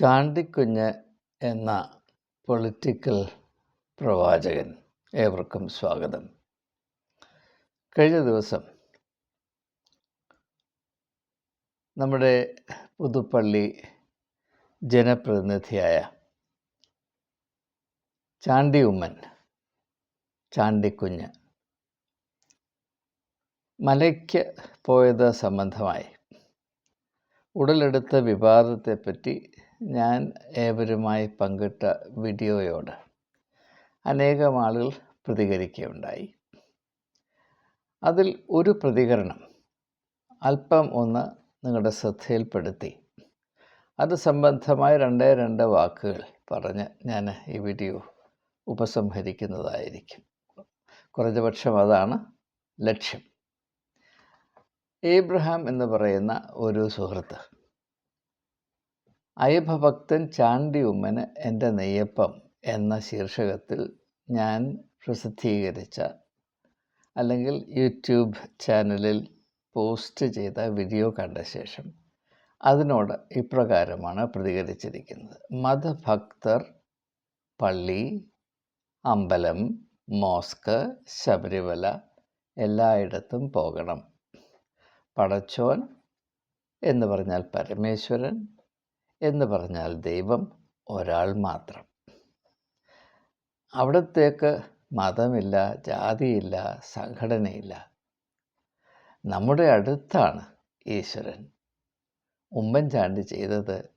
ചാണ്ടിക്കുഞ്ഞ് എന്ന പൊളിറ്റിക്കൽ പ്രവാചകൻ ഏവർക്കും സ്വാഗതം. കഴിഞ്ഞ ദിവസം നമ്മുടെ പുതുപ്പള്ളി ജനപ്രതിനിധിയായ ചാണ്ടി ഉമ്മൻ ചാണ്ടിക്കുഞ്ഞ് മലയ്ക്ക് പോയത് സംബന്ധമായി ഉടലെടുത്ത വിവാദത്തെപ്പറ്റി ഞാൻ ഏവരുമായി പങ്കിട്ട വീഡിയോയോട് അനേകം ആളുകൾ പ്രതികരിക്കുകയുണ്ടായി. അതിൽ ഒരു പ്രതികരണം അല്പം ഒന്ന് നിങ്ങളുടെ ശ്രദ്ധയിൽപ്പെടുത്തി. അത് സംബന്ധമായ രണ്ടേ രണ്ട് വാക്കുകൾ പറഞ്ഞ് ഞാൻ ഈ വീഡിയോ ഉപസംഹരിക്കുന്നതായിരിക്കും. കുറഞ്ഞപക്ഷം അതാണ് ലക്ഷ്യം. ഏബ്രഹാം എന്ന് പറയുന്ന ഒരു സുഹൃത്ത് അയ്യപ്പഭക്തൻ ചാണ്ടി ഉമ്മന് എന്റെ നെയ്യപ്പം എന്ന ശീർഷകത്തിൽ ഞാൻ പ്രസിദ്ധീകരിച്ച അല്ലെങ്കിൽ യൂട്യൂബ് ചാനലിൽ പോസ്റ്റ് ചെയ്ത വീഡിയോ കണ്ട ശേഷം അതിനോട് ഇപ്രകാരമാണ് പ്രതികരിച്ചിരിക്കുന്നത്. മതഭക്തർ പള്ളി അമ്പലം മോസ്ക് ശബരിമല എല്ലായിടത്തും പോകണം. പടച്ചോൻ എന്ന് പറഞ്ഞാൽ പരമേശ്വരൻ എന്ന് പറഞ്ഞാൽ ദൈവം ഒരാൾ മാത്രം. അവിടത്തേക്ക് മതമില്ല ജാതിയില്ല സംഘടനയില്ല. നമ്മുടെ അടുത്താണ് ഈശ്വരൻ. ഉമ്മൻചാണ്ടി ചെയ്തത്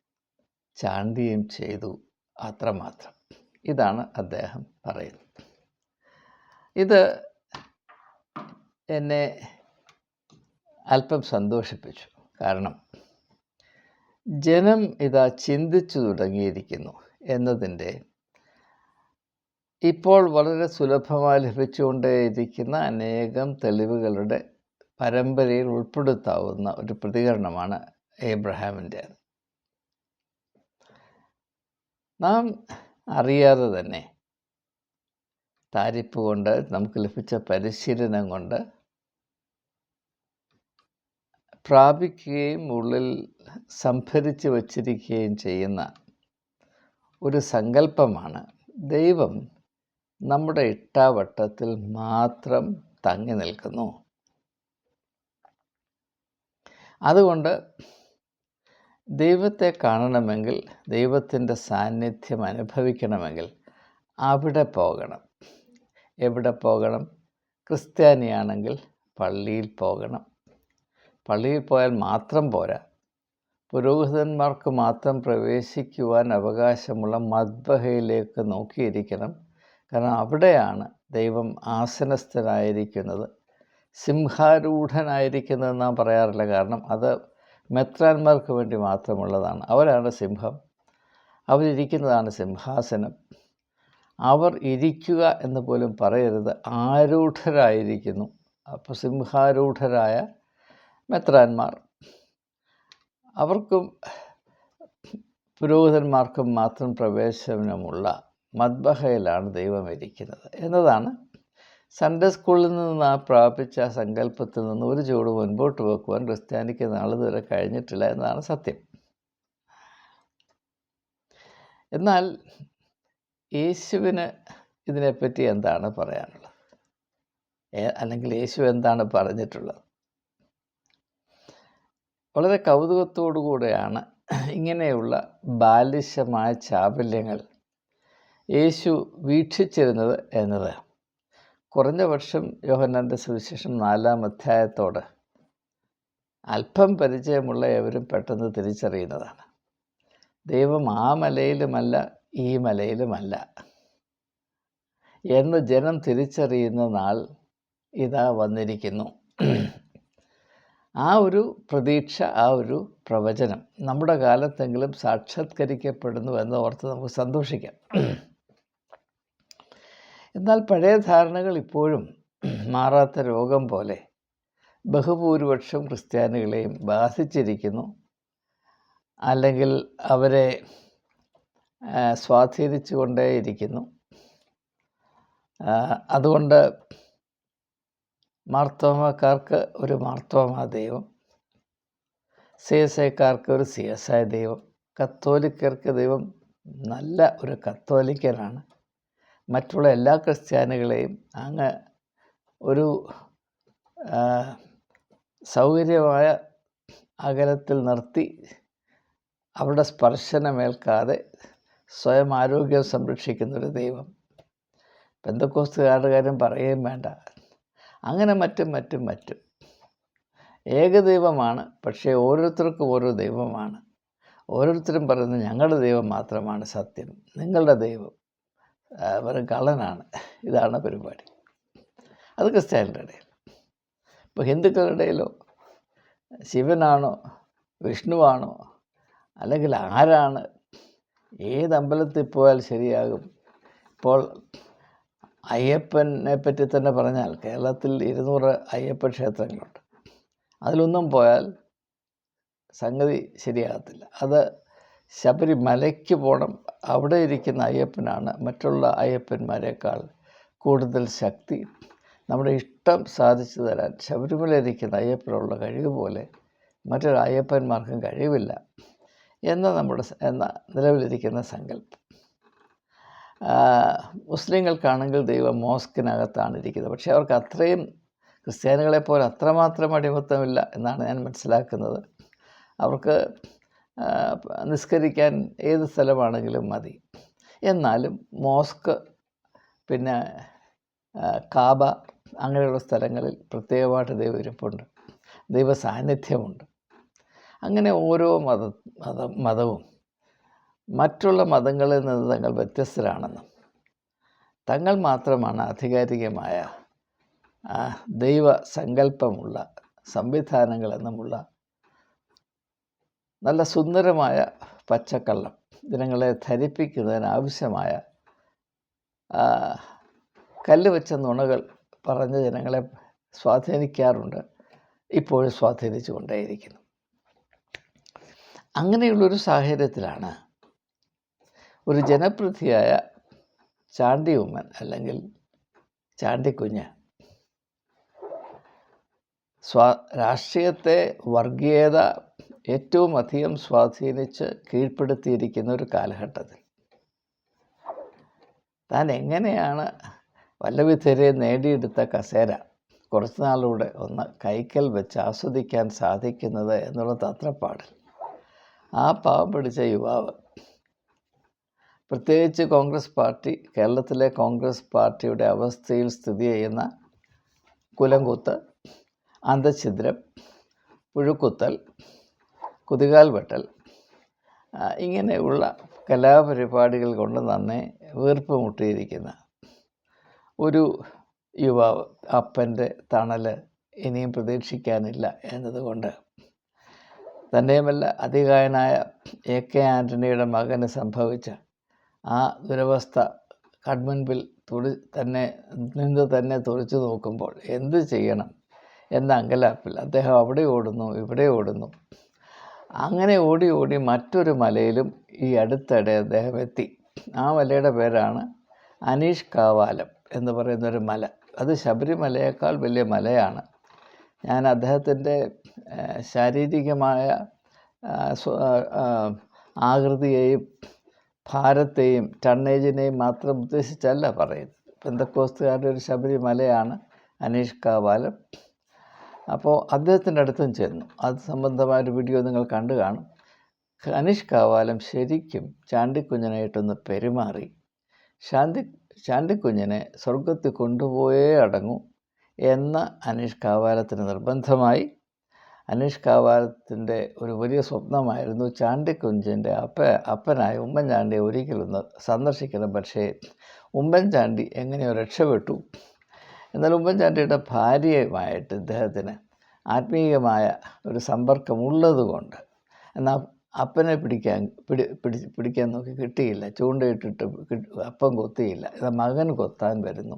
ചാണ്ടിയും ചെയ്തു അത്രമാത്രം. ഇതാണ് അദ്ദേഹം പറയുന്നത്. ഇത് എന്നെ അല്പം സന്തോഷിപ്പിച്ചു. കാരണം ജനം ഇതാ ചിന്തിച്ചു തുടങ്ങിയിരിക്കുന്നു എന്നതിന്റെ ഇപ്പോൾ വളരെ സുലഭമായി ലഭിച്ചുകൊണ്ടേയിരിക്കുന്ന അനേകം തെളിവുകളുടെ പരമ്പരയിൽ ഉൾപ്പെടുത്താവുന്ന ഒരു പ്രതികരണമാണ് ഏബ്രഹാമിന്റെ. നാം അറിയാതെ തന്നെ താരിപ്പ് കൊണ്ട് നമുക്ക് ലഭിച്ച പരിശീലനം കൊണ്ട് പ്രാപിക്കുകയും ഉള്ളിൽ സംഭരിച്ച് വച്ചിരിക്കുകയും ചെയ്യുന്ന ഒരു സങ്കല്പമാണ്. ദൈവം നമ്മുടെ ഇട്ടാവട്ടത്തിൽ മാത്രം തങ്ങി നിൽക്കുന്നു. അതുകൊണ്ട് ദൈവത്തെ കാണണമെങ്കിൽ ദൈവത്തിന്റെ സാന്നിധ്യം അനുഭവിക്കണമെങ്കിൽ അവിടെ പോകണം. എവിടെ പോകണം? ക്രിസ്ത്യാനിയാണെങ്കിൽ പള്ളിയിൽ പോകണം. പള്ളിയിൽ പോയാൽ മാത്രം പോരാ. പുരോഹിതന്മാർക്ക് മാത്രം പ്രവേശിക്കുവാൻ അവകാശമുള്ള മദ്ബഹയിലേക്ക് നോക്കിയിരിക്കണം. കാരണം അവിടെയാണ് ദൈവം ആസനസ്ഥനായിരിക്കുന്നത്. സിംഹാരൂഢനായിരിക്കുന്നത് നാം പറയാറില്ല. കാരണം അത് മെത്രാന്മാർക്ക് വേണ്ടി മാത്രമുള്ളതാണ്. അവരാണ് സിംഹം. അവരിയ്ക്കുന്നതാണ് സിംഹാസനം. അവർ ഇരിക്കുക എന്ന് പോലും പറയരുത്. ആരൂഢരായിരിക്കുന്നു. അപ്പോൾ സിംഹാരൂഢരായ മെത്രാന്മാർ. അവർക്കും പുരോഹിതന്മാർക്കും മാത്രം പ്രവേശനമുള്ള മദ്ബഹയിലാണ് ദൈവം ഇരിക്കുന്നത്. എന്നതാണ് സൺഡേ സ്കൂളിൽ നിന്ന് ആ പ്രാപിച്ച സങ്കല്പത്തിൽ നിന്ന് ഒരു ചൂട് മുൻപോട്ട് വെക്കുവാൻ ക്രിസ്ത്യാനിക്ക് നാളിതുവരെ കഴിഞ്ഞിട്ടില്ല എന്നതാണ് സത്യം. എന്നാൽ യേശുവിന് ഇതിനെപ്പറ്റി എന്താണ് പറയാനുള്ളത്? അല്ലെങ്കിൽ യേശു എന്താണ് പറഞ്ഞിട്ടുള്ളത്? വളരെ കൗതുകത്തോടുകൂടെയാണ് ഇങ്ങനെയുള്ള ബാലിശമായ ചാബല്യങ്ങൾ യേശു വീക്ഷിച്ചിരുന്നത് എന്നത്. കുറഞ്ഞ വർഷം യോഹന്നാന്റെ സുവിശേഷം നാലാം അധ്യായത്തോട് അല്പം പരിചയമുള്ള എവരും പെട്ടെന്ന് തിരിച്ചറിയുന്നതാണ്. ദൈവം ആ മലയിലുമല്ല ഈ മലയിലുമല്ല എന്ന് ജനം തിരിച്ചറിയുന്ന നാൾ ഇതാ വന്നിരിക്കുന്നു. ആ ഒരു പ്രതീക്ഷ ആ ഒരു പ്രവചനം നമ്മുടെ കാലത്തെങ്കിലും സാക്ഷാത്കരിക്കപ്പെടുന്നു എന്ന് ഓർത്ത് നമുക്ക് സന്തോഷിക്കാം. എന്നാൽ പഴയ ധാരണകൾ ഇപ്പോഴും മാറാത്ത രോഗം പോലെ ബഹുഭൂരിപക്ഷം ക്രിസ്ത്യാനികളെയും ബാധിച്ചിരിക്കുന്നു. അല്ലെങ്കിൽ അവരെ സ്വാധീനിച്ചു കൊണ്ടേയിരിക്കുന്നു അതുകൊണ്ട് മാർത്തോമക്കാർക്ക് ഒരു മാർത്തോമ ദൈവം. സി എസ് ഐക്കാർക്ക് ഒരു സി എസ് ഐ ദൈവം. കത്തോലിക്കർക്ക് ദൈവം നല്ല ഒരു കത്തോലിക്കനാണ്. മറ്റുള്ള എല്ലാ ക്രിസ്ത്യാനികളെയും അങ്ങ് ഒരു സൗകര്യമായ അകലത്തിൽ നിർത്തി അവരുടെ സ്പർശനമേൽക്കാതെ സ്വയം ആരോഗ്യം സംരക്ഷിക്കുന്നൊരു ദൈവം. ബന്ധക്കോസ്തുകാരുടെ കാര്യം പറയുകയും വേണ്ട. അങ്ങനെ മറ്റും മറ്റും മറ്റും. ഏകദൈവമാണ് പക്ഷേ ഓരോരുത്തർക്കും ഓരോ ദൈവമാണ്. ഓരോരുത്തരും പറയുന്നത് ഞങ്ങളുടെ ദൈവം മാത്രമാണ് സത്യം നിങ്ങളുടെ ദൈവം വെറും കള്ളനാണ്. ഇതാണ് പരിപാടി. അത് ക്രിസ്ത്യാനിയുടെ ഇടയിൽ. ഇപ്പോൾ ഹിന്ദുക്കളുടെ ഇടയിലോ ശിവനാണോ വിഷ്ണുവാണോ അല്ലെങ്കിൽ ആരാണ് ഏത് അമ്പലത്തിൽ പോയാൽ ശരിയാകും ഇപ്പോൾ അയ്യപ്പനെ പറ്റി തന്നെ പറഞ്ഞാൽ കേരളത്തിൽ ഇരുന്നൂറ് അയ്യപ്പ ക്ഷേത്രങ്ങളുണ്ട്. അതിലൊന്നും പോയാൽ സംഗതി ശരിയാകത്തില്ല. അത് ശബരിമലയ്ക്ക് പോകണം അവിടെ ഇരിക്കുന്ന അയ്യപ്പനാണ് മറ്റുള്ള അയ്യപ്പന്മാരെക്കാൾ കൂടുതൽ ശക്തി. നമ്മുടെ ഇഷ്ടം സാധിച്ചു തരാൻ ശബരിമല ഇരിക്കുന്ന അയ്യപ്പനുള്ള കഴിവ് പോലെ മറ്റൊരു അയ്യപ്പന്മാർക്കും കഴിവില്ല. എന്ന നമ്മുടെ എന്ന നിലവിലിരിക്കുന്ന സങ്കല്പം. മുസ്ലിങ്ങൾക്കാണെങ്കിൽ ദൈവം മോസ്കിനകത്താണ് ഇരിക്കുന്നത്. പക്ഷേ അവർക്ക് അത്രയും ക്രിസ്ത്യാനികളെ പോലെ അത്രമാത്രം അടിമത്തമില്ല എന്നാണ് ഞാൻ മനസ്സിലാക്കുന്നത്. അവർക്ക് നിസ്കരിക്കാൻ ഏത് സ്ഥലമാണെങ്കിലും മതി. എന്നാലും മോസ്ക് പിന്നെ കാബ അങ്ങനെയുള്ള സ്ഥലങ്ങളിൽ പ്രത്യേകമായിട്ട് ദൈവം ഇരിപ്പുണ്ട്. ദൈവ സാന്നിധ്യമുണ്ട് അങ്ങനെ ഓരോ മത മതവും മറ്റുള്ള മതങ്ങളിൽ നിന്ന് തങ്ങൾ വ്യത്യസ്തരാണെന്നും. തങ്ങൾ മാത്രമാണ് ആധികാരികമായ ദൈവ സങ്കല്പമുള്ള സംവിധാനങ്ങളെന്നുമുള്ള നല്ല സുന്ദരമായ പച്ചക്കള്ളം ജനങ്ങളെ ധരിപ്പിക്കുന്നതിന് ആവശ്യമായ ആ, കല്ല് വെച്ച നുണകൾ പറഞ്ഞ് ജനങ്ങളെ സ്വാധീനിക്കാറുണ്ട് ഇപ്പോഴും സ്വാധീനിച്ചു കൊണ്ടേയിരിക്കുന്നു അങ്ങനെയുള്ളൊരു സാഹചര്യത്തിലാണ് ഒരു ജനപ്രതിയായ ചാണ്ടി ഉമ്മൻ അല്ലെങ്കിൽ ചാണ്ടിക്കുഞ്ഞ് സ്വാ രാഷ്ട്രീയത്തെ വർഗീയത ഏറ്റവും അധികം സ്വാധീനിച്ച് കീഴ്പ്പെടുത്തിയിരിക്കുന്ന ഒരു കാലഘട്ടത്തിൽ. താൻ എങ്ങനെയാണ് വല്ലവിധരെ നേടിയെടുത്ത കസേര കുറച്ച് നാളൂടെ ഒന്ന് കൈക്കൽ വെച്ച് ആസ്വദിക്കാൻ സാധിക്കുന്നത് അത്ര തത്രപ്പാടിൽ ആ പാവം പിടിച്ച യുവാവ് പ്രത്യേകിച്ച് കോൺഗ്രസ് പാർട്ടി കേരളത്തിലെ കോൺഗ്രസ് പാർട്ടിയുടെ അവസ്ഥയിൽ സ്ഥിതി ചെയ്യുന്ന കുലംകുത്ത് അന്തഛിദ്രം പുഴുക്കുത്തൽ കുതികാൽ വെട്ടൽ ഇങ്ങനെയുള്ള കലാപരിപാടികൾ കൊണ്ട് നന്നെ വീർപ്പ് മുട്ടിയിരിക്കുന്ന ഒരു യുവാവ് അപ്പന്റെ തണൽ ഇനിയും പ്രതീക്ഷിക്കാനില്ല എന്നതുകൊണ്ട് തന്നെയുമല്ല അതികായനായ എ കെ ആന്റണിയുടെ മകന് സംഭവിച്ച ആ ദുരവസ്ഥ കൺമുൻപിൽ തുടി തന്നെ നിന്ന് തന്നെ തുറച്ചു നോക്കുമ്പോൾ എന്ത് ചെയ്യണം എന്ന അങ്കലാപ്പിൽ അദ്ദേഹം അവിടെ ഓടുന്നു ഇവിടെ ഓടുന്നു. അങ്ങനെ ഓടി ഓടി മറ്റൊരു മലയിലും ഈ അടുത്തിടെ അദ്ദേഹം എത്തി. ആ മലയുടെ പേരാണ് അനീഷ് കാവാലം എന്ന് പറയുന്നൊരു മല. അത് ശബരിമലയേക്കാൾ വലിയ മലയാണ്. ഞാൻ അദ്ദേഹത്തിന്റെ ശാരീരികമായ ആകൃതിയെയും ഭാരത്തെയും ടണ്ണേജിനെയും മാത്രം ഉദ്ദേശിച്ചല്ല പറയുന്നത്. പെന്തക്കോസ്തുകാരുടെ ഒരു ശബരിമലയാണ് അനീഷ് കാവാലം. അപ്പോൾ അദ്ദേഹത്തിന്റെ അടുത്തും ചെന്നു. അത് സംബന്ധമായ ഒരു വീഡിയോ നിങ്ങൾ കണ്ടു കാണും. അനീഷ് കാവാലം ശരിക്കും ചാണ്ടിക്കുഞ്ഞനായിട്ടൊന്ന് പെരുമാറി. ശാന്തി ചാണ്ടിക്കുഞ്ഞിനെ സ്വർഗത്തിൽ കൊണ്ടുപോയേ അടങ്ങൂ എന്ന അനീഷ് കാവാലത്തിന് നിർബന്ധമായി. അനീഷ് കാവാലത്തിന്റെ ഒരു വലിയ സ്വപ്നമായിരുന്നു ചാണ്ടിക്കുഞ്ചിന്റെ അപ്പ അപ്പനായ ഉമ്മൻചാണ്ടിയെ ഒരിക്കലൊന്ന് സന്ദർശിക്കണം. പക്ഷേ ഉമ്മൻചാണ്ടി എങ്ങനെയോ രക്ഷപ്പെട്ടു. എന്നാൽ ഉമ്മൻചാണ്ടിയുടെ ഭാര്യയുമായിട്ട് ഇദ്ദേഹത്തിന് ആത്മീയമായ ഒരു സമ്പർക്കമുള്ളതുകൊണ്ട് എന്നാൽ അപ്പനെ പിടിക്കാൻ പിടി പിടി പിടിക്കാൻ നോക്കി കിട്ടിയില്ല. ചൂണ്ടയിട്ടിട്ട് അപ്പം കൊത്തിയില്ല. മകൻ കൊത്താൻ വരുന്നു.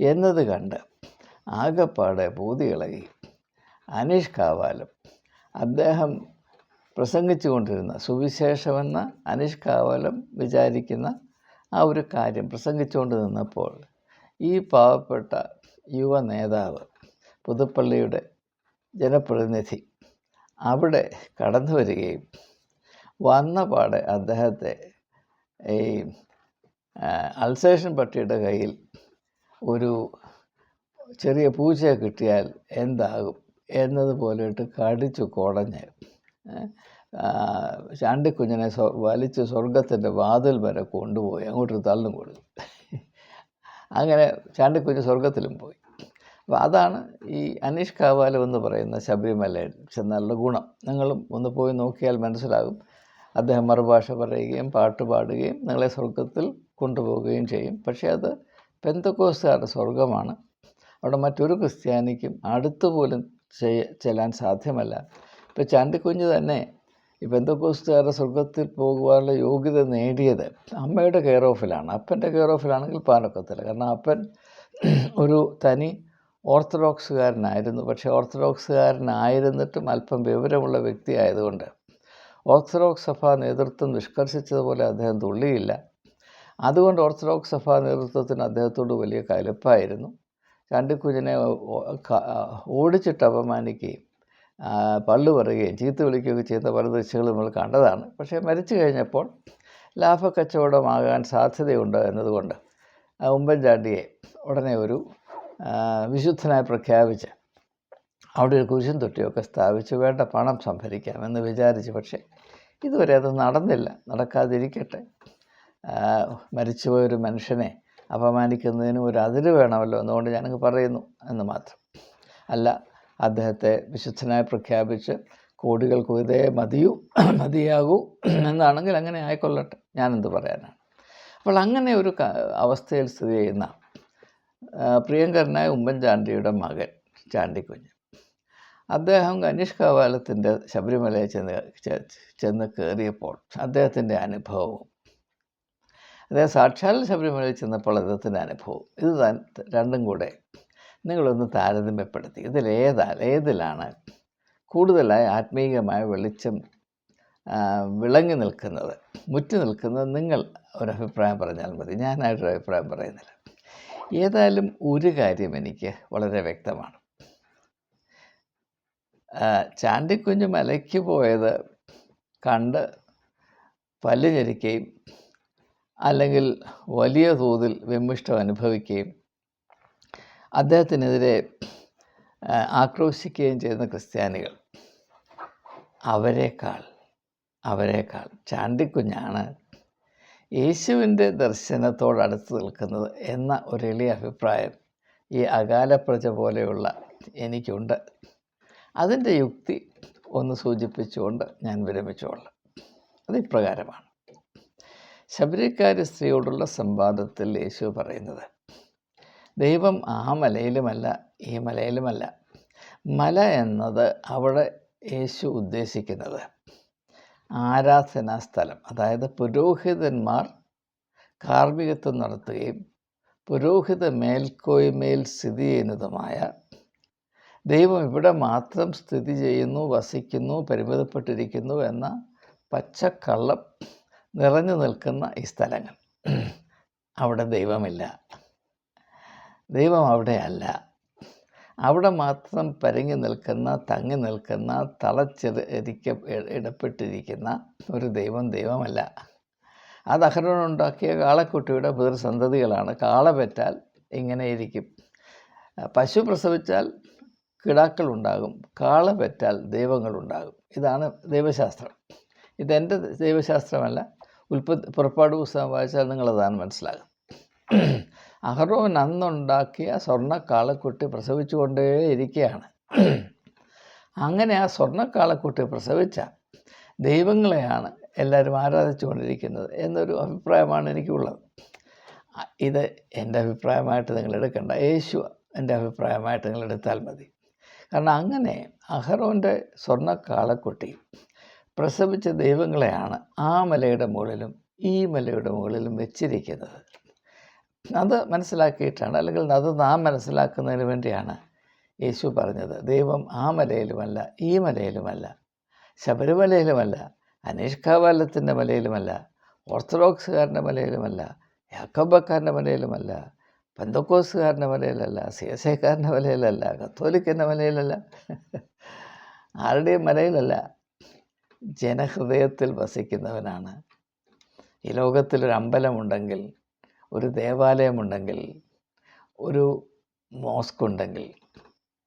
എന്നത് കണ്ട് ആകെപ്പാടെ പൂതി ഇളകി. അനീഷ് കാവാലം അദ്ദേഹം പ്രസംഗിച്ചു കൊണ്ടിരുന്ന സുവിശേഷമെന്ന അനീഷ് കാവാലം വിചാരിക്കുന്ന ആ ഒരു കാര്യം പ്രസംഗിച്ചുകൊണ്ട് നിന്നപ്പോൾ ഈ പാവപ്പെട്ട യുവ നേതാവ് പുതുപ്പള്ളിയുടെ ജനപ്രതിനിധി അവിടെ കടന്നു വരികയും വന്ന പാടെ അദ്ദേഹത്തെ ഈ അൾസേഷൻ പട്ടിയുടെ കയ്യിൽ ഒരു ചെറിയ പൂച്ചയെ കിട്ടിയാൽ എന്താകും? എന്നതുപോലെ ഇട്ട് കടിച്ചു കുടഞ്ഞ്. ചാണ്ടിക്കുഞ്ഞിനെ വലിച്ച് സ്വർഗത്തിന്റെ വാതിൽ വരെ കൊണ്ടുപോയി അങ്ങോട്ട് തള്ളും കൊടുത്തു. അങ്ങനെ ചാണ്ടിക്കുഞ്ഞ് സ്വർഗത്തിലും പോയി. അപ്പോൾ അതാണ് ഈ അനീഷ് കാവാലം എന്ന് പറയുന്ന ശബരിമലയിൽ ചെന്നുള്ള ഗുണം. നിങ്ങളും ഒന്ന് പോയി നോക്കിയാൽ മനസ്സിലാകും. അദ്ദേഹം മറുഭാഷ പറയുകയും പാട്ട് പാടുകയും നിങ്ങളെ സ്വർഗത്തിൽ കൊണ്ടുപോവുകയും ചെയ്യും. പക്ഷേ അത് പെന്തക്കോസുകാരുടെ സ്വർഗമാണ് അവിടെ മറ്റൊരു ക്രിസ്ത്യാനിക്കും അടുത്ത് പോലും ചെയ്യ ചെല്ലാൻ സാധ്യമല്ല. ഇപ്പോൾ ചാണ്ടിക്കുഞ്ഞ് തന്നെ ഈ പെന്തക്കോസുകാരുടെ സ്വർഗത്തിൽ പോകുവാനുള്ള യോഗ്യത നേടിയത് അമ്മയുടെ കെയർ ഓഫിലാണ്. അപ്പന്റെ കെയർ ഓഫിലാണെങ്കിൽ പാലൊക്കത്തില്ല കാരണം അപ്പൻ ഒരു തനി ഓർത്തഡോക്സുകാരനായിരുന്നു. പക്ഷേ ഓർത്തഡോക്സുകാരനായിരുന്നിട്ടും അല്പം വിവരമുള്ള വ്യക്തി ആയതുകൊണ്ട് ഓർത്തഡോക്സ് സഭാ നേതൃത്വം നിഷ്കർഷിച്ചതുപോലെ അദ്ദേഹം തുള്ളിയില്ല. അതുകൊണ്ട് ഓർത്തഡോക്സ് സഭാ നേതൃത്വത്തിന് അദ്ദേഹത്തോട് വലിയ കലപ്പായിരുന്നു. ചാണ്ടിക്കുഞ്ഞിനെ ഓടിച്ചിട്ട് അപമാനിക്കുകയും പള്ളു പറയുകയും ചീത്ത വിളിക്കുകയൊക്കെ ചെയ്യുന്ന പല ദൃശ്യങ്ങളും നമ്മൾ കണ്ടതാണ്. പക്ഷേ മരിച്ചു കഴിഞ്ഞപ്പോൾ ലാഭക്കച്ചവടമാകാൻ സാധ്യതയുണ്ട് എന്നതുകൊണ്ട് ഉമ്മൻചാണ്ടിയെ ഉടനെ ഒരു വിശുദ്ധനായി പ്രഖ്യാപിച്ച് അവിടെ ഒരു കുരിശും തൊട്ടിയൊക്കെ സ്ഥാപിച്ച് വേണ്ട പണം സംഭരിക്കാമെന്ന് വിചാരിച്ചു. പക്ഷേ ഇതുവരെ അത് നടന്നില്ല നടക്കാതിരിക്കട്ടെ. മരിച്ചുപോയൊരു മനുഷ്യനെ അപമാനിക്കുന്നതിന് ഒരു അതിര് വേണമല്ലോ എന്നുകൊണ്ട് ഞാനങ്ങ് പറയുന്നു എന്ന് മാത്രം. അല്ല അദ്ദേഹത്തെ വിശുദ്ധനായി പ്രഖ്യാപിച്ച് കോടികൾക്ക് ഇതേ മതിയൂ മതിയാകൂ എന്നാണെങ്കിൽ അങ്ങനെ ആയിക്കൊള്ളട്ടെ. ഞാനെന്ത് പറയാനാണ്? അപ്പോൾ അങ്ങനെ ഒരു അവസ്ഥയിൽ സ്ഥിതി ചെയ്യുന്ന പ്രിയങ്കരനായ ഉമ്മൻചാണ്ടിയുടെ മകൻ ചാണ്ടിക്കുഞ്ഞ്. അദ്ദേഹം കനിഷ്ക കാവാലത്തിന്റെ ശബരിമലയിൽ ചെന്ന് ചെന്ന് കയറിയപ്പോൾ അദ്ദേഹത്തിന്റെ അനുഭവവും അദ്ദേഹം സാക്ഷാൽ ശബരിമലയിൽ ചെന്നപ്പോൾ അദ്ദേഹത്തിന്റെ അനുഭവം. ഇത് താൻ രണ്ടും കൂടെ നിങ്ങളൊന്ന് താരതമ്യപ്പെടുത്തി. ഇതിലേതാ ഏതിലാണ് കൂടുതലായി ആത്മീയമായ വെളിച്ചം വിളങ്ങി നിൽക്കുന്നത്? മുറ്റി നിൽക്കുന്നത് നിങ്ങൾ ഒരഭിപ്രായം പറഞ്ഞാൽ മതി. ഞാനായിട്ടൊരു അഭിപ്രായം പറയുന്നില്ല. ഏതായാലും ഒരു കാര്യം എനിക്ക് വളരെ വ്യക്തമാണ്. ചാണ്ടിക്കുഞ്ഞ് മലയ്ക്ക് പോയത് കണ്ട് പല്ല് ഞെരിക്കുകയും അല്ലെങ്കിൽ വലിയ തോതിൽ വിമിഷ്ടം അനുഭവിക്കുകയും അദ്ദേഹത്തിനെതിരെ ആക്രോശിക്കുകയും ചെയ്യുന്ന ക്രിസ്ത്യാനികൾ. അവരെക്കാൾ അവരെക്കാൾ ചാണ്ടിക്കുഞ്ഞാണ് യേശുവിന്റെ ദർശനത്തോടടുത്ത് നിൽക്കുന്നത് എന്ന ഒരു എളിയ അഭിപ്രായം ഈ അകാലപ്രജ പോലെയുള്ള എനിക്കുണ്ട്. അതിന്റെ യുക്തി ഒന്ന് സൂചിപ്പിച്ചുകൊണ്ട് ഞാൻ വിരമിച്ചോളാം. അത് ഇപ്രകാരമാണ് ശബരിക്കാരി സ്ത്രീയോടുള്ള സംവാദത്തിൽ യേശു പറയുന്നത് ദൈവം ആ മലയിലുമല്ല ഈ മലയിലുമല്ല. മല എന്നത് അവിടെ യേശു ഉദ്ദേശിക്കുന്നത്. ആരാധനാ സ്ഥലം. അതായത് പുരോഹിതന്മാർ കാർമ്മികത്വം നടത്തുകയും പുരോഹിത മേൽക്കോയ്മയിൽ സ്ഥിതി ചെയ്യുന്നതുമായ ദൈവം ഇവിടെ മാത്രം സ്ഥിതി ചെയ്യുന്നു വസിക്കുന്നു പരിമിതപ്പെട്ടിരിക്കുന്നു എന്ന പച്ചക്കള്ളം നിറഞ്ഞു നിൽക്കുന്ന ഈ സ്ഥലങ്ങൾ. അവിടെ ദൈവമില്ല. ദൈവം അവിടെയല്ല അവിടെ മാത്രം പരങ്ങി നിൽക്കുന്ന തങ്ങി നിൽക്കുന്ന തളച്ചെറിക്ക ഇടപെട്ടിരിക്കുന്ന ഒരു ദൈവം ദൈവമല്ല. അത് അഹരോനുണ്ടാക്കിയ കാളക്കുട്ടിയുടെ പിതൃസന്തതികളാണ്. കാള പെറ്റാൽ ഇങ്ങനെ ഇരിക്കും പശു പ്രസവിച്ചാൽ കിടാക്കൾ ഉണ്ടാകും. കാള പെറ്റാൽ ദൈവങ്ങളുണ്ടാകും ഇതാണ് ദൈവശാസ്ത്രം. ഇതെന്റെ ദൈവശാസ്ത്രമല്ല ഉൽപ്പത്തി പുറപ്പാട് പുസ്തകം വായിച്ചാൽ നിങ്ങളതാണ് മനസ്സിലാകും അഹറോൻ അന്നുണ്ടാക്കിയ സ്വർണക്കാളക്കുട്ടി പ്രസവിച്ചുകൊണ്ടേ ഇരിക്കുകയാണ്. അങ്ങനെ ആ സ്വർണക്കാളക്കുട്ടി പ്രസവിച്ച ദൈവങ്ങളെയാണ് എല്ലാവരും ആരാധിച്ചുകൊണ്ടിരിക്കുന്നത് എന്നൊരു അഭിപ്രായമാണ് എനിക്കുള്ളത്. ഇത് എന്റെ അഭിപ്രായമായിട്ട് നിങ്ങൾ എടുക്കണ്ട. യേശു എന്റെ അഭിപ്രായമായിട്ട് നിങ്ങൾ എടുത്താൽ മതി. കാരണം അങ്ങനെ അഹറോന്റെ സ്വർണക്കാളക്കുട്ടി പ്രസവിച്ച ദൈവങ്ങളെയാണ് ആ മലയുടെ മുകളിലും ഈ മലയുടെ മുകളിലും വെച്ചിരിക്കുന്നത്. അത് മനസ്സിലാക്കിയിട്ടാണ് അല്ലെങ്കിൽ അത് നാം മനസ്സിലാക്കുന്നതിന് വേണ്ടിയാണ് യേശു പറഞ്ഞത്. ദൈവം ആ മലയിലുമല്ല ഈ മലയിലുമല്ല ശബരിമലയിലുമല്ല അനീഷ്കാവാലത്തിന്റെ മലയിലുമല്ല ഓർത്തഡോക്സുകാരന്റെ മലയിലുമല്ല യാക്കോബക്കാരന്റെ മലയിലുമല്ല പന്തക്കോസുകാരന്റെ മലയിലല്ല സി എസ് ഐക്കാരന്റെ മലയിലല്ല കത്തോലിക്കന്റെ മലയിലല്ല ആരുടെയും മലയിലല്ല. ജനഹൃദയത്തിൽ വസിക്കുന്നവനാണ്. ഈ ലോകത്തിലൊരു അമ്പലമുണ്ടെങ്കിൽ ഒരു ദേവാലയമുണ്ടെങ്കിൽ ഒരു മോസ്ക് ഉണ്ടെങ്കിൽ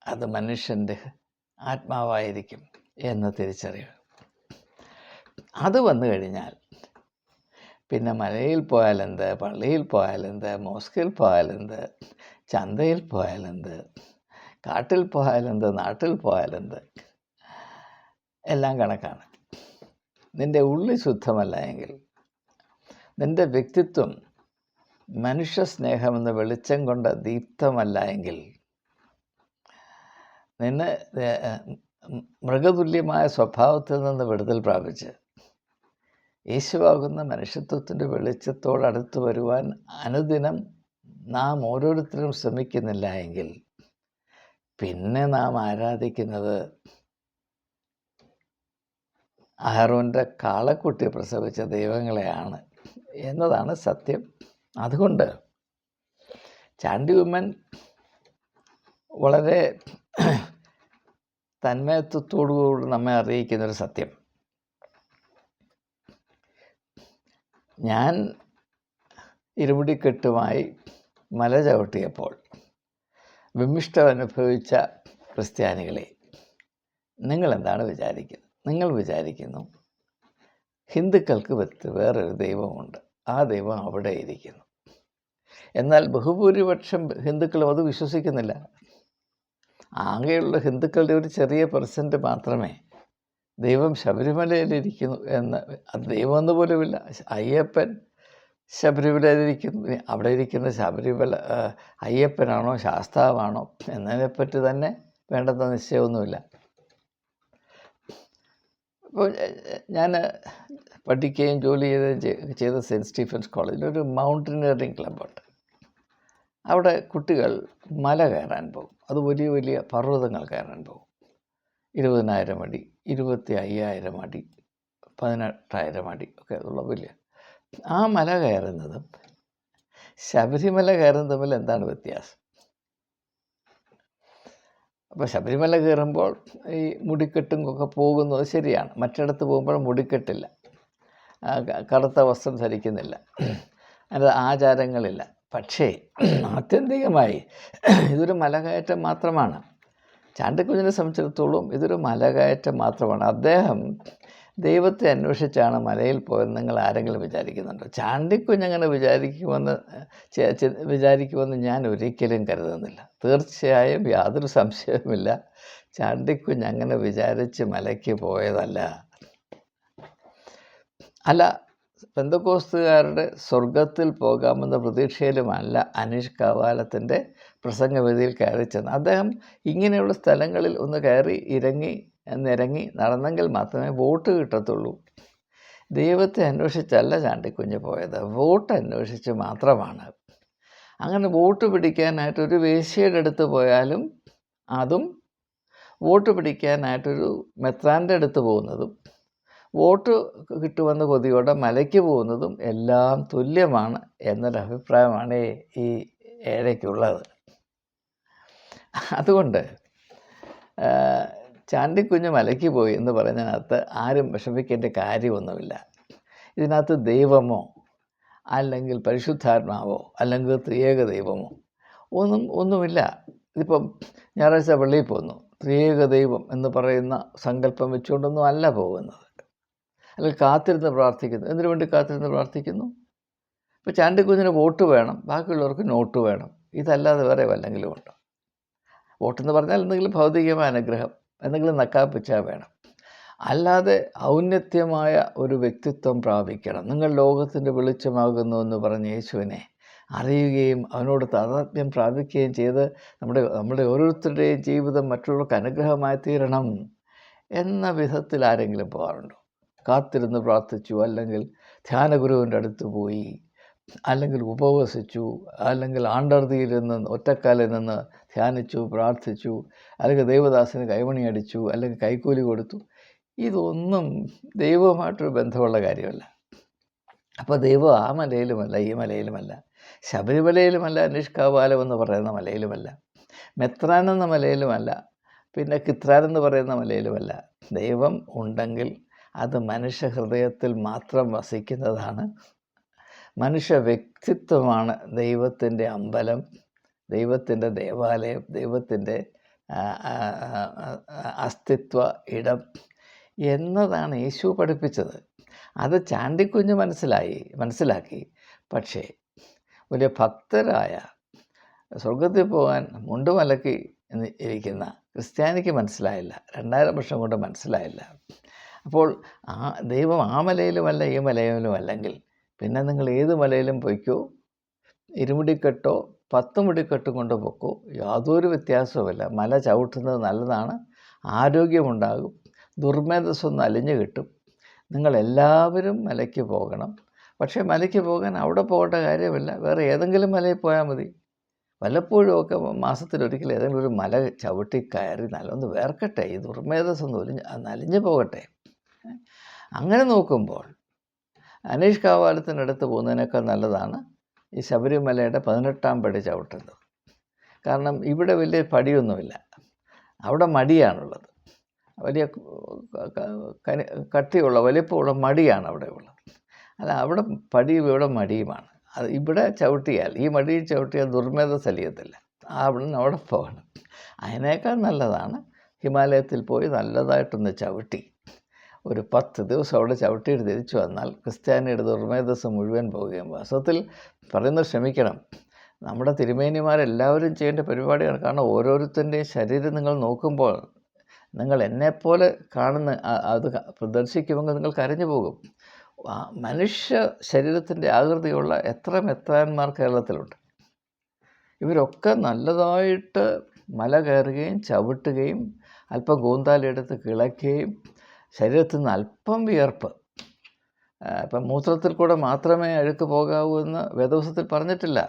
അത് മനുഷ്യന്റെ ആത്മാവായിരിക്കും എന്ന് തിരിച്ചറിയുക. അത് വന്നു കഴിഞ്ഞാൽ പിന്നെ മലയിൽ പോയാലെന്ത് പള്ളിയിൽ പോയാലെന്ത് മോസ്കിൽ പോയാലെന്ത് ചന്തയിൽ പോയാലെന്ത് കാട്ടിൽ പോയാലെന്ത് നാട്ടിൽ പോയാലെന്ത് എല്ലാം കണക്കാണ്. നിന്റെ ഉള്ളി ശുദ്ധമല്ല എങ്കിൽ. നിന്റെ വ്യക്തിത്വം മനുഷ്യ എന്ന വെളിച്ചം കൊണ്ട് ദീപ്തമല്ല എങ്കിൽ. നിന്നെ മൃഗതുല്യമായ സ്വഭാവത്തിൽ നിന്ന് വിടുതൽ പ്രാപിച്ച് യേശുവാകുന്ന മനുഷ്യത്വത്തിന്റെ വെളിച്ചത്തോടടുത്ത് വരുവാൻ അനുദിനം നാം ഓരോരുത്തരും ശ്രമിക്കുന്നില്ല എങ്കിൽ. പിന്നെ നാം ആരാധിക്കുന്നത് അഹറോന്റെ കാളക്കുട്ടി പ്രസവിച്ച ദൈവങ്ങളെയാണ് എന്നതാണ് സത്യം. അതുകൊണ്ട് ചാണ്ടി ഉമ്മൻ വളരെ തന്മയത്വത്തോടുകൂടി നമ്മെ അറിയിക്കുന്നൊരു സത്യം. ഞാൻ ഇരുമുടിക്കെട്ടുമായി മല ചവിട്ടിയപ്പോൾ വിമിഷ്ടം അനുഭവിച്ച ക്രിസ്ത്യാനികളെ നിങ്ങളെന്താണ് വിചാരിക്കുന്നത്? നിങ്ങൾ വിചാരിക്കുന്നു ഹിന്ദുക്കൾക്ക് വേറൊരു ദൈവമുണ്ട്. ആ ദൈവം അവിടെ ഇരിക്കുന്നു. എന്നാൽ ബഹുഭൂരിപക്ഷം ഹിന്ദുക്കളും അത് വിശ്വസിക്കുന്നില്ല. ആകെയുള്ള ഹിന്ദുക്കളുടെ ഒരു ചെറിയ പെർസെന്റ് മാത്രമേ ദൈവം ശബരിമലയിലിരിക്കുന്നു എന്ന് അത് ദൈവമെന്ന് പോലുമില്ല. അയ്യപ്പൻ ശബരിമലയിലിരിക്കുന്നു അവിടെ ഇരിക്കുന്ന ശബരിമല അയ്യപ്പനാണോ ശാസ്താവാണോ എന്നതിനെപ്പറ്റി തന്നെ വേണ്ടെന്ന നിശ്ചയമൊന്നുമില്ല. ഇപ്പോൾ ഞാൻ പഠിക്കുകയും ജോലി ചെയ്ത് ചെയ്ത സെന്റ് സ്റ്റീഫൻസ് കോളേജിൽ ഒരു മൗണ്ടനിയറിങ് ക്ലബുണ്ട് അവിടെ കുട്ടികൾ മല കയറാൻ പോകും. അത് വലിയ വലിയ പർവതങ്ങൾ കയറാൻ പോകും. ഇരുപതിനായിരം അടി ഇരുപത്തി അയ്യായിരം അടി പതിനെട്ടായിരം അടി ഒക്കെ ഉള്ള വലിയ. ആ മല കയറുന്നതും ശബരിമല കയറുന്നതും തമ്മിൽ എന്താണ് വ്യത്യാസം? അപ്പോൾ ശബരിമല കയറുമ്പോൾ ഈ മുടിക്കെട്ടും ഒക്കെ പോകുന്നത് ശരിയാണ്. മറ്റിടത്ത് പോകുമ്പോൾ മുടിക്കെട്ടില്ല. കറുത്ത വസ്ത്രം ധരിക്കുന്നില്ല. അതിന്റെ ആചാരങ്ങളില്ല. പക്ഷേ ആത്യന്തികമായി ഇതൊരു മലകയറ്റം മാത്രമാണ്. ചാണ്ടിക്കുഞ്ഞിനെ സംബന്ധിച്ചിടത്തോളം ഇതൊരു മലകയറ്റം മാത്രമാണ്. അദ്ദേഹം ദൈവത്തെ അന്വേഷിച്ചാണ് മലയിൽ പോയത് നിങ്ങൾ ആരെങ്കിലും വിചാരിക്കുന്നുണ്ടോ? ചാണ്ടിക്കുഞ്ഞങ്ങനെ വിചാരിക്കുമെന്ന് വിചാരിക്കുമെന്ന് ഞാൻ ഒരിക്കലും കരുതുന്നില്ല. തീർച്ചയായും യാതൊരു സംശയവുമില്ല. ചാണ്ടിക്കുഞ്ഞ് അങ്ങനെ വിചാരിച്ച് മലയ്ക്ക് പോയതല്ല. അല്ല പെന്തക്കോസ്തുകാരുടെ സ്വർഗത്തിൽ പോകാമെന്ന പ്രതീക്ഷയിലുമല്ല അനീഷ് കവാലത്തിന്റെ പ്രസംഗവേദിയിൽ കയറി ചെന്ന് അദ്ദേഹം ഇങ്ങനെയുള്ള സ്ഥലങ്ങളിൽ ഒന്ന് കയറി ഇറങ്ങി നിരങ്ങി നടന്നെങ്കിൽ മാത്രമേ വോട്ട് കിട്ടത്തുള്ളൂ. ദൈവത്തെ അന്വേഷിച്ചല്ല ചാണ്ടിക്കുഞ്ഞ് പോയത്. വോട്ട് അന്വേഷിച്ച് മാത്രമാണ്. അങ്ങനെ വോട്ട് പിടിക്കാനായിട്ട് ഒരു വേശ്യയുടെ അടുത്ത് പോയാലും അതും വോട്ട് പിടിക്കാനായിട്ടൊരു മെത്രാന്റെ അടുത്ത് പോകുന്നതും വോട്ട് കിട്ടുമെന്ന കൊതിയോടെ മലയ്ക്ക് പോകുന്നതും എല്ലാം തുല്യമാണ് എന്നൊരു അഭിപ്രായമാണ് ഈ ഏഴയ്ക്കുള്ളത്. അതുകൊണ്ട് ചാണ്ടിക്കുഞ്ഞ് മലയ്ക്ക് പോയി എന്ന് പറഞ്ഞതിനകത്ത് ആരും വിഷമിക്കേണ്ട കാര്യമൊന്നുമില്ല. ഇതിനകത്ത് ദൈവമോ അല്ലെങ്കിൽ പരിശുദ്ധാത്മാവോ അല്ലെങ്കിൽ ത്രിയേക ദൈവമോ ഒന്നും ഒന്നുമില്ല. ഇതിപ്പം ഞായറാഴ്ച പള്ളിയിൽ പോകുന്നു. ത്രിയേക ദൈവം എന്ന് പറയുന്ന സങ്കല്പം വെച്ചുകൊണ്ടൊന്നും അല്ല പോകുന്നത്. അല്ലെങ്കിൽ കാത്തിരുന്ന് പ്രാർത്ഥിക്കുന്നു. എന്തിനു വേണ്ടി കാത്തിരുന്ന് പ്രാർത്ഥിക്കുന്നു? ഇപ്പോൾ ചാണ്ടിക്കുഞ്ഞിന് വോട്ട് വേണം. ബാക്കിയുള്ളവർക്ക് നോട്ട് വേണം. ഇതല്ലാതെ വേറെ വല്ലെങ്കിലും ഉണ്ടോ വോട്ടെന്ന് പറഞ്ഞാൽ എന്തെങ്കിലും ഭൗതികമായ അനുഗ്രഹം. എന്തെങ്കിലും നക്കാപ്പിച്ച വേണം. അല്ലാതെ ഔന്നത്യമായ ഒരു വ്യക്തിത്വം പ്രാപിക്കണം. നിങ്ങൾ ലോകത്തിന്റെ വെളിച്ചമാകുന്നു എന്ന് പറഞ്ഞ യേശുവിനെ അറിയുകയും അവനോട് താതാത്മ്യം പ്രാപിക്കുകയും ചെയ്ത് നമ്മുടെ നമ്മുടെ ഓരോരുത്തരുടെയും ജീവിതം മറ്റുള്ളവർക്ക് അനുഗ്രഹമായി തീരണം എന്ന വിധത്തിൽ ആരെങ്കിലും പോകാറുണ്ടോ? കാത്തിരുന്ന് പ്രാർത്ഥിച്ചു അല്ലെങ്കിൽ ധ്യാനഗുരുവിന്റെ അടുത്ത് പോയി അല്ലെങ്കിൽ ഉപവസിച്ചു അല്ലെങ്കിൽ ആണ്ടർതിയിൽ നിന്ന് ഒറ്റക്കാലിൽ നിന്ന് ധ്യാനിച്ചു പ്രാർത്ഥിച്ചു അല്ലെങ്കിൽ ദൈവദാസന് കൈമണി അടിച്ചു അല്ലെങ്കിൽ കൈക്കൂലി കൊടുത്തു. ഇതൊന്നും ദൈവവുമായിട്ടൊരു ബന്ധമുള്ള കാര്യമല്ല. അപ്പോൾ ദൈവം ആ മലയിലുമല്ല ഈ മലയിലുമല്ല. ശബരിമലയിലുമല്ല നിഷ്കാപാലം എന്ന് പറയുന്ന മലയിലുമല്ല. മെത്രാൻ എന്ന മലയിലുമല്ല. പിന്നെ കിത്രാൻ എന്ന് പറയുന്ന മലയിലുമല്ല. ദൈവം ഉണ്ടെങ്കിൽ അത് മനുഷ്യ ഹൃദയത്തിൽ മാത്രം വസിക്കുന്നതാണ് മനുഷ്യ വ്യക്തിത്വമാണ് ദൈവത്തിന്റെ അമ്പലം ദൈവത്തിന്റെ ദേവാലയം ദൈവത്തിന്റെ അസ്തിത്വ ഇടം എന്നതാണ് യേശു പഠിപ്പിച്ചത്. അത് ചാണ്ടിക്കുഞ്ഞ് മനസ്സിലായി മനസ്സിലാക്കി. പക്ഷേ വലിയ ഭക്തരായ സ്വർഗത്തിൽ പോകാൻ മുണ്ടുമലക്കി ഇരിക്കുന്ന ക്രിസ്ത്യാനിക്ക് മനസ്സിലായില്ല. രണ്ടായിരം വർഷം കൊണ്ട് മനസ്സിലായില്ല. അപ്പോൾ ആ ദൈവം ആ മലയിലുമല്ല ഈ മലയിലും അല്ലെങ്കിൽ പിന്നെ നിങ്ങൾ ഏത് മലയിലും പൊയ്ക്കോ. ഇരുമുടിക്കെട്ടോ പത്ത് മുടിക്കെട്ടും കൊണ്ട് പൊക്കോ. യാതൊരു വ്യത്യാസവുമില്ല. മല ചവിട്ടുന്നത് നല്ലതാണ്. ആരോഗ്യമുണ്ടാകും. ദുർമേധസ്സൊന്ന് അലിഞ്ഞു കിട്ടും. നിങ്ങളെല്ലാവരും മലയ്ക്ക് പോകണം. പക്ഷേ മലയ്ക്ക് പോകാൻ അവിടെ പോകേണ്ട കാര്യമില്ല. വേറെ ഏതെങ്കിലും മലയിൽ പോയാൽ മതി. വല്ലപ്പോഴും ഒക്കെ മാസത്തിലൊരിക്കൽ ഏതെങ്കിലും ഒരു മല ചവിട്ടി കയറി നല്ലൊന്ന് വേർക്കട്ടെ. ഈ ദുർമേധസ് ഒന്ന് ഒലിഞ്ഞ് നലിഞ്ഞു പോകട്ടെ. അങ്ങനെ നോക്കുമ്പോൾ അനീഷ് കാവാലത്തിനടുത്ത് പോകുന്നതിനേക്കാൾ നല്ലതാണ് ഈ ശബരിമലയുടെ പതിനെട്ടാം പടി ചവിട്ടുന്നത്. കാരണം ഇവിടെ വലിയ പടിയൊന്നുമില്ല. അവിടെ മടിയാണുള്ളത്. വലിയ കനി കട്ടിയുള്ള വലിപ്പമുള്ള മടിയാണ് അവിടെ ഉള്ളത്. അല്ല അവിടെ പടിയും ഇവിടെ മടിയുമാണ്. അത് ഇവിടെ ചവിട്ടിയാൽ ഈ മടിയിൽ ചവിട്ടിയാൽ ദുർമേധ സലിയത്തില്ല അവിടെ നിന്ന് അവിടെ പോകണം. അതിനേക്കാൾ നല്ലതാണ് ഹിമാലയത്തിൽ പോയി നല്ലതായിട്ടൊന്ന് ചവിട്ടി ഒരു പത്ത് ദിവസം അവിടെ ചവിട്ടിയിട്ട് തിരിച്ചു വന്നാൽ ക്രിസ്ത്യാനിയുടെ ദുർമേധസ് മുഴുവൻ പോവുകയും വാസ്തവത്തിൽ പറയുന്നത് ക്ഷമിക്കണം. നമ്മുടെ തിരുമേനിമാരെല്ലാവരും ചെയ്യേണ്ട പരിപാടിയാണ്. കാരണം ഓരോരുത്തന്റെയും ശരീരം നിങ്ങൾ നോക്കുമ്പോൾ നിങ്ങൾ എന്നെപ്പോലെ കാണുന്ന അത് പ്രദർശിക്കുമെങ്കിൽ നിങ്ങൾ കരഞ്ഞു പോകും. മനുഷ്യ ശരീരത്തിന്റെ ആകൃതിയുള്ള എത്ര മെത്രാന്മാർ കേരളത്തിലുണ്ട്. ഇവരൊക്കെ നല്ലതായിട്ട് മല കയറുകയും ചവിട്ടുകയും അല്പം കൂന്താലെടുത്ത് കിളയ്ക്കുകയും ശരീരത്തിൽ നിന്ന് അല്പം വിയർപ്പ്. ഇപ്പം മൂത്രത്തിൽ കൂടെ മാത്രമേ അഴുക്ക് പോകാവൂ എന്ന് വേദവസത്തിൽ പറഞ്ഞിട്ടില്ല.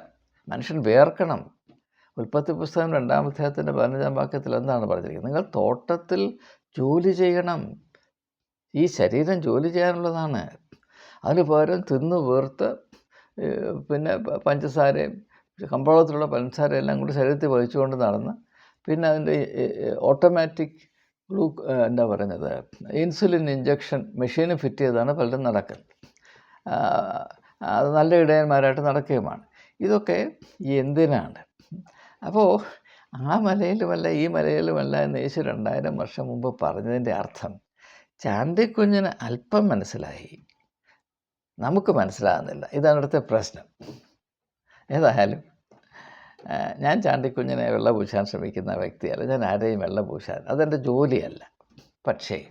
മനുഷ്യൻ വേർക്കണം. ഉൽപ്പത്തി പുസ്തകം രണ്ടാം അധ്യായത്തിന്റെ പതിനഞ്ചാം വാക്യത്തിൽ എന്താണ് പറഞ്ഞിരിക്കുന്നത്? നിങ്ങൾ തോട്ടത്തിൽ ജോലി ചെയ്യണം. ഈ ശരീരം ജോലി ചെയ്യാനുള്ളതാണ്. അതിന് പകരം തിന്ന് വീർത്ത് പിന്നെ പഞ്ചസാരയും കമ്പോളത്തിലുള്ള പഞ്ചസാരയെല്ലാം കൂടി ശരീരത്തിൽ വഹിച്ചുകൊണ്ട് നടന്ന് പിന്നെ അതിന്റെ ഓട്ടോമാറ്റിക് ഗ്ലൂ എന്താ പറയുന്നത്? ഇൻസുലിൻ ഇഞ്ചക്ഷൻ മെഷീന് ഫിറ്റ് ചെയ്താണ് പലരും നടക്കുന്നത് അത് നല്ല ഇടയന്മാരായിട്ട് നടക്കുകയുമാണ്. ഇതൊക്കെ എന്തിനാണ്? അപ്പോൾ ആ മലയിലുമല്ല ഈ മലയിലുമല്ല എന്ന് യേശു രണ്ടായിരം വർഷം മുമ്പ് പറഞ്ഞതിന്റെ അർത്ഥം ചാണ്ടിക്കുഞ്ഞിന് അല്പം മനസ്സിലായി. നമുക്ക് മനസ്സിലാകുന്നില്ല. ഇതാണ് ഇവിടുത്തെ പ്രശ്നം. ഏതായാലും ഞാൻ ചാണ്ടിക്കുഞ്ഞിനെ വെള്ള പൂശാൻ ശ്രമിക്കുന്ന വ്യക്തിയല്ല. ഞാൻ ആരെയും വെള്ള പൂശാൻ അതെന്റെ ജോലിയല്ല. പക്ഷേ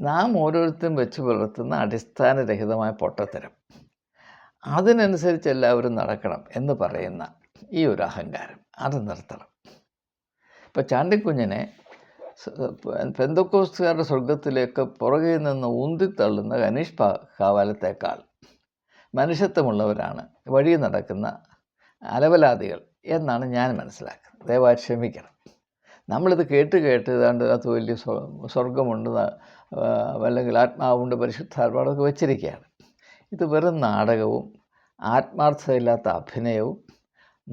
നാം ഓരോരുത്തരും വെച്ച് പുലർത്തുന്ന അടിസ്ഥാനരഹിതമായ പൊട്ടത്തരം. അതിനനുസരിച്ച് എല്ലാവരും നടക്കണം എന്ന് പറയുന്ന ഈ ഒരു അഹങ്കാരം. അത് നിർത്തണം. ഇപ്പോൾ ചാണ്ടിക്കുഞ്ഞിനെ പെന്തക്കോസ്തുകാരുടെ സ്വർഗത്തിലേക്ക് പുറകിൽ നിന്ന് ഊന്തിത്തള്ളുന്ന ഗണേഷ് പാ കാവാലത്തേക്കാൾ മനുഷ്യത്വമുള്ളവരാണ്. വഴി നടക്കുന്ന അലവലാദികൾ എന്നാണ് ഞാൻ മനസ്സിലാക്കുന്നത്. ദയവായി ക്ഷമിക്കണം. നമ്മളിത് കേട്ട് കേട്ട് ഏതാണ്ട് അത് വലിയ സ്വ- സ്വർഗമുണ്ട് അല്ലെങ്കിൽ ആത്മാവുണ്ട് പരിശുദ്ധാത്മാവൊക്കെ വെച്ചിരിക്കുകയാണ്. ഇത് വെറും നാടകവും ആത്മാർത്ഥതയില്ലാത്ത അഭിനയവും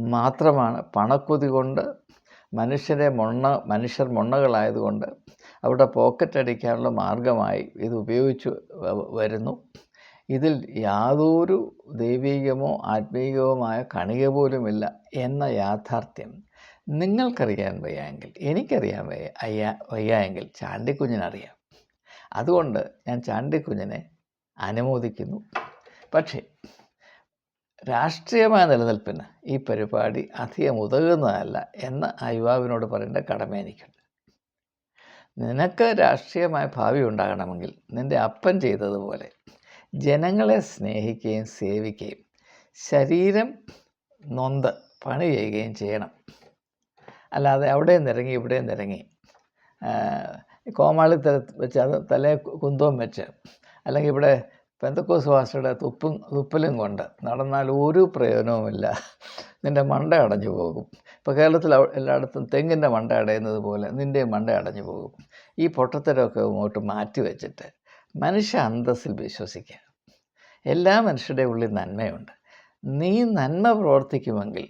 മാത്രമാണ്. പണക്കൊതി കൊണ്ട് മനുഷ്യരെ മൊണ്ണ മനുഷ്യർ മൊണ്ണകളായതുകൊണ്ട് അവിടെ പോക്കറ്റ് അടിക്കാനുള്ള മാർഗമായി ഇത് ഉപയോഗിച്ചു വരുന്നു. ഇതിൽ യാതൊരു ദൈവീകമോ ആത്മീകവുമായ കണിക പോലുമില്ല എന്ന യാഥാർത്ഥ്യം നിങ്ങൾക്കറിയാൻ വയ്യായെങ്കിൽ എനിക്കറിയാൻ വയ്യ അയ്യ വയ്യായെങ്കിൽ ചാണ്ടിക്കുഞ്ഞിനറിയാം. അതുകൊണ്ട് ഞാൻ ചാണ്ടിക്കുഞ്ഞിനെ അനുമോദിക്കുന്നു. പക്ഷേ രാഷ്ട്രീയമായ നിലനിൽപ്പിന് ഈ പരിപാടി അധികം ഉതകുന്നതല്ല എന്ന് ആ യുവാവിനോട് പറയേണ്ട കടമ എനിക്കുണ്ട്. നിനക്ക് രാഷ്ട്രീയമായ ഭാവി ഉണ്ടാകണമെങ്കിൽ നിന്റെ അപ്പൻ ചെയ്തതുപോലെ ജനങ്ങളെ സ്നേഹിക്കുകയും സേവിക്കുകയും ശരീരം നൊന്ത് പണി ചെയ്യുകയും ചെയ്യണം. അല്ലാതെ അവിടെയും നിരങ്ങി ഇവിടെയും നിരങ്ങി. തല വെച്ച് അത് തലേ കുന്തവും വെച്ച് അല്ലെങ്കിൽ ഇവിടെ പെന്തക്കോസ് വാസയുടെ തുപ്പും തുപ്പലും കൊണ്ട് നടന്നാൽ ഒരു പ്രയോജനവുമില്ല. നിന്റെ മണ്ട അടഞ്ഞു പോകും. ഇപ്പോൾ കേരളത്തിൽ എല്ലായിടത്തും തെങ്ങിന്റെ മണ്ട അടയുന്നത് പോലെ നിന്റെയും മണ്ട അടഞ്ഞു പോകും. ഈ പൊട്ടത്തരമൊക്കെ ഇങ്ങോട്ട് മാറ്റി വെച്ചിട്ട് മനുഷ്യ അന്തസ്സിൽ വിശ്വസിക്കുക എല്ലാ മനുഷ്യരുടെ ഉള്ളിൽ നന്മയുണ്ട്. നീ നന്മ പ്രവർത്തിക്കുമെങ്കിൽ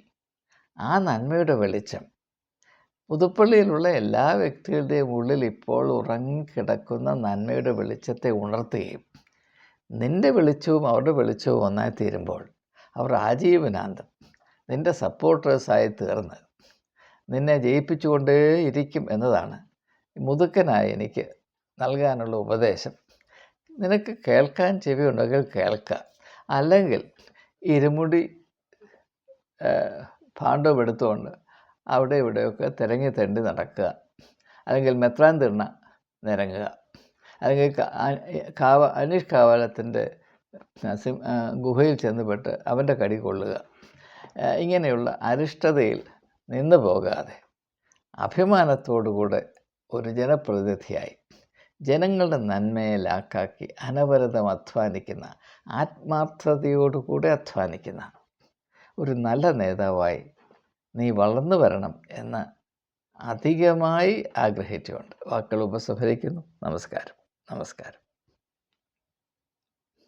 ആ നന്മയുടെ വെളിച്ചം പുതുപ്പള്ളിയിലുള്ള എല്ലാ വ്യക്തികളുടെയും ഉള്ളിൽ ഇപ്പോൾ ഉറങ്ങിക്കിടക്കുന്ന നന്മയുടെ വെളിച്ചത്തെ ഉണർത്തുകയും നിന്റെ വെളിച്ചവും അവരുടെ വെളിച്ചവും ഒന്നായി തീരുമ്പോൾ അവർ ആജീവനാന്തം. നിന്റെ സപ്പോർട്ടേഴ്സായി തീർന്ന് നിന്നെ ജയിപ്പിച്ചുകൊണ്ടേ ഇരിക്കും എന്നതാണ് മുതുക്കനായി എനിക്ക് നൽകാനുള്ള ഉപദേശം. നിനക്ക് കേൾക്കാൻ ചെവി ഉണ്ടെങ്കിൽ കേൾക്കുക അല്ലെങ്കിൽ ഇരുമുടി ഭാണ്ഡവം എടുത്തുകൊണ്ട് അവിടെ ഇവിടെയൊക്കെ തിരങ്ങി തെണ്ടി നടക്കുക. അല്ലെങ്കിൽ മെത്രാൻ തിണ്ണ നിരങ്ങുക. അല്ലെങ്കിൽ കാവ അനീഷ് കാവാലത്തിന്റെ ഗുഹയിൽ ചെന്നുപെട്ട് അവന്റെ കടി കൊള്ളുക. ഇങ്ങനെയുള്ള അരിഷ്ടതയിൽ നിന്ന് പോകാതെ അഭിമാനത്തോടുകൂടെ ഒരു ജനപ്രതിനിധിയായി. ജനങ്ങളുടെ നന്മയെ ലാക്കാക്കി അനവരതം അധ്വാനിക്കുന്ന ആത്മാർത്ഥതയോടുകൂടെ അധ്വാനിക്കുന്ന ഒരു നല്ല നേതാവായി നീ വളർന്നു വരണം എന്ന് അധികമായി ആഗ്രഹിച്ചുകൊണ്ട് വാക്കുകൾ ഉപസംഹരിക്കുന്നു. നമസ്കാരം. നമസ്കാരം.